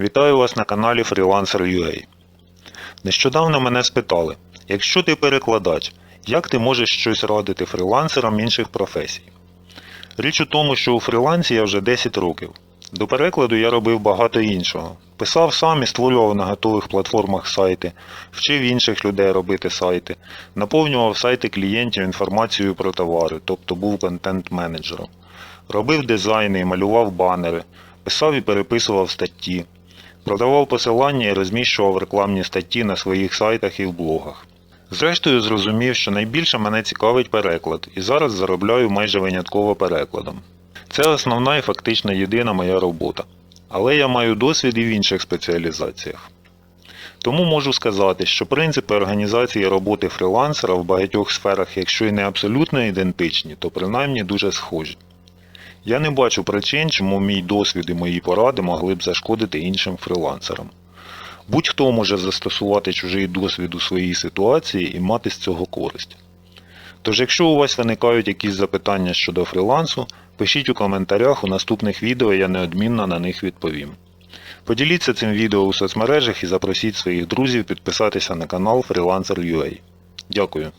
Вітаю вас на каналі Freelancer.ua. Нещодавно мене спитали, якщо ти перекладач, як ти можеш щось радити фрілансерам інших професій? Річ у тому, що у фрілансі я вже 10 років. До перекладу я робив багато іншого. Писав сам і створював на готових платформах сайти, вчив інших людей робити сайти, наповнював сайти клієнтів інформацією про товари, тобто був контент-менеджером. Робив дизайни і малював банери, писав і переписував статті, продавав посилання і розміщував рекламні статті на своїх сайтах і в блогах. Зрештою зрозумів, що найбільше мене цікавить переклад, і зараз заробляю майже винятково перекладом. Це основна і фактично єдина моя робота. Але я маю досвід і в інших спеціалізаціях. Тому можу сказати, що принципи організації роботи фрілансера в багатьох сферах, якщо й не абсолютно ідентичні, то принаймні дуже схожі. Я не бачу причин, чому мій досвід і мої поради могли б зашкодити іншим фрілансерам. Будь-хто може застосувати чужий досвід у своїй ситуації і мати з цього користь. Тож, якщо у вас виникають якісь запитання щодо фрілансу, пишіть у коментарях, у наступних відео я неодмінно на них відповім. Поділіться цим відео у соцмережах і запросіть своїх друзів підписатися на канал Freelancer.ua. Дякую.